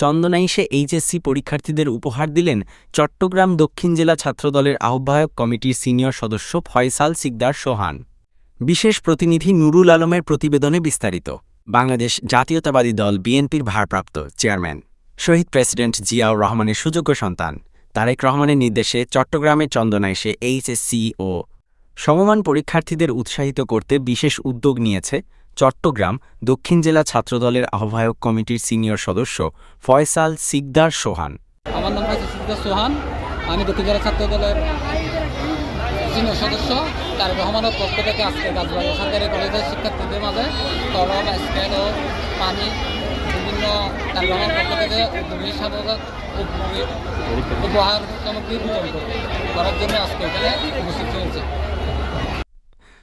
চন্দনাইশে HSC পরীক্ষার্থীদের উপহার দিলেন চট্টগ্রাম দক্ষিণ জেলা ছাত্রদলের আহ্বায়ক কমিটির সিনিয়র সদস্য ফয়সাল সিকদার সোহান। বিশেষ প্রতিনিধি নুরুল আলমের প্রতিবেদনে বিস্তারিত। বাংলাদেশ জাতীয়তাবাদী দল বিএনপির ভারপ্রাপ্ত চেয়ারম্যান। শহীদ প্রেসিডেন্ট জিয়াউর রহমানের সুযোগ্য সন্তান। তারেক রহমানের নির্দেশে চট্টগ্রামের চন্দনাইশে এইচএসসি ও সমমান পরীক্ষার্থীদের উৎসাহিত করতে বিশেষ উদ্যোগ নিয়েছে চট্টগ্রাম দক্ষিণ জেলা ছাত্রদলের আহ্বায়ক কমিটির সিনিয়র সদস্য ফয়সাল সিকদার সোহান। আমার নাম হচ্ছে সিদ্ধার্থ সোহান। আমি দক্ষিণ জেলা ছাত্র দলের সিনিয়র সদস্য। তার রহমানের পক্ষ থেকে আজকে গাছবাড়ি সরকারি কলেজের শিক্ষার্থীদের মাঝে কলম, স্কেল ও পানি বিভিন্ন তার রহমান পক্ষ থেকে উদ্যোগী সামগ্রী উপহার সামগ্রী বিতরণ করবে।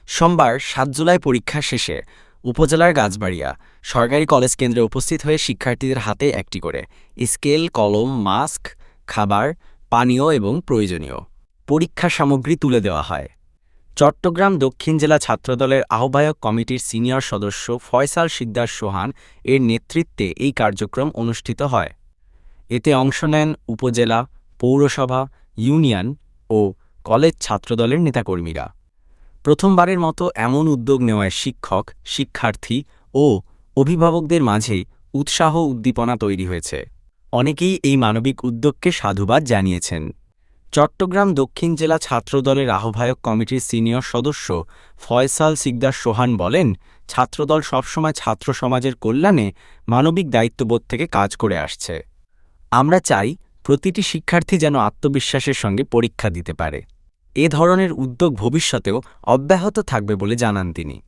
সোমবার সাত জুলাই পরীক্ষা শেষে উপজেলার গাছবাড়িয়া সরকারি কলেজ কেন্দ্রে উপস্থিত হয়ে শিক্ষার্থীদের হাতে একটি করে স্কেল, কলম, মাস্ক, খাবার, পানীয় এবং প্রয়োজনীয় পরীক্ষা সামগ্রী তুলে দেওয়া হয়। চট্টগ্রাম দক্ষিণ জেলা ছাত্রদলের আহ্বায়ক কমিটির সিনিয়র সদস্য ফয়সাল সিকদার সোহান এর নেতৃত্বে এই কার্যক্রম অনুষ্ঠিত হয়। এতে অংশ নেন উপজেলা, পৌরসভা, ইউনিয়ন ও কলেজ ছাত্রদলের নেতাকর্মীরা। প্রথমবারের মতো এমন উদ্যোগ নেওয়ায় শিক্ষক, শিক্ষার্থী ও অভিভাবকদের মাঝে উৎসাহ উদ্দীপনা তৈরি হয়েছে। অনেকেই এই মানবিক উদ্যোগকে সাধুবাদ জানিয়েছেন। চট্টগ্রাম দক্ষিণ জেলা ছাত্রদলের আহ্বায়ক কমিটির সিনিয়র সদস্য ফয়সাল সিকদার সোহান বলেন, ছাত্রদল সবসময় ছাত্র সমাজের কল্যাণে মানবিক দায়িত্ববোধ থেকে কাজ করে আসছে। আমরা চাই প্রতিটি শিক্ষার্থী যেন আত্মবিশ্বাসের সঙ্গে পরীক্ষা দিতে পারে। এ ধরনের উদ্যোগ ভবিষ্যতেও অব্যাহত থাকবে বলে জানান তিনি।